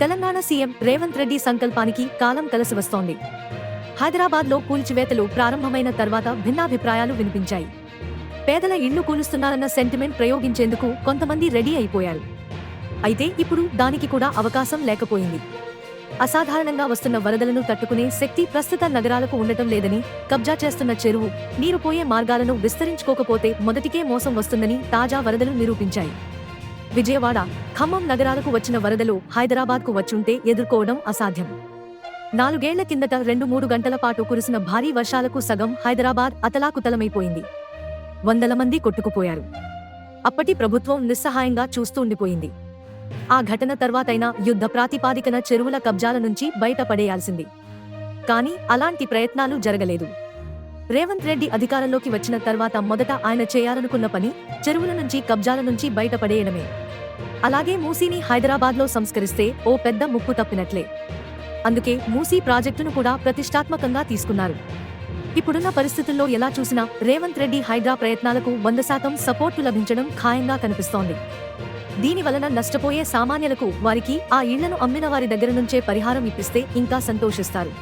Telangana CM Revanth Reddy సంకల్పానికి కాలం కలిసి వస్తోంది. హైదరాబాద్లో కూల్చివేతలు ప్రారంభమైన తర్వాత భిన్నాభిప్రాయాలు వినిపించాయి. పేదల ఇళ్ళు కూలుస్తున్నారన్న సెంటిమెంట్ ప్రయోగించేందుకు కొంతమంది రెడీ అయిపోయారు. అయితే ఇప్పుడు దానికి కూడా అవకాశం లేకపోయింది. అసాధారణంగా వస్తున్న వరదలను తట్టుకునే శక్తి ప్రస్తుత నగరాలకు ఉండటం లేదని కబ్జా చేస్తున్న చెరువు నీరు పోయే మార్గాలను విస్తరించుకోకపోతే మొదటికే మోసం వస్తుందని తాజా వరదలు నిరూపించాయి. విజయవాడ ఖమ్మం నగరాలకు వచ్చిన వరదలు హైదరాబాద్కు వచ్చుంటే ఎదుర్కోవడం అసాధ్యం. నాలుగేళ్ళ కిందట రెండు మూడు గంటల పాటు కురిసిన భారీ వర్షాలకు సగం హైదరాబాద్ అతలాకుతలమైపోయింది. వందల మంది కొట్టుకుపోయారు. అప్పటి ప్రభుత్వం నిస్సహాయంగా చూస్తూ ఉండిపోయింది. ఆ ఘటన తర్వాతైనా యుద్ధ ప్రాతిపాదికన చెరువుల కబ్జాల నుంచి బయటపడేయాల్సింది. కానీ అలాంటి ప్రయత్నాలు జరగలేదు. రేవంత్ రెడ్డి అధికారంలోకి వచ్చిన తర్వాత మొదట ఆయన చేయాలనుకున్న పని చెరువుల నుంచి కబ్జాల నుంచి బయటపడేయడమే. అలాగే మూసీని హైదరాబాద్లో సంస్కరిస్తే ఓ పెద్ద ముప్పు తప్పినట్లే. అందుకే మూసీ ప్రాజెక్టును కూడా ప్రతిష్టాత్మకంగా తీసుకున్నారు. ఇప్పుడున్న పరిస్థితుల్లో ఎలా చూసినా రేవంత్ రెడ్డి హైడ్రా ప్రయత్నాలకు వంద శాతం సపోర్టు లభించడం ఖాయంగా కనిపిస్తోంది. దీని వలన నష్టపోయే సామాన్యులకు వారికి ఆ ఇళ్ళను అమ్మిన వారి దగ్గర నుంచే పరిహారం ఇప్పిస్తే ఇంకా సంతోషిస్తారు.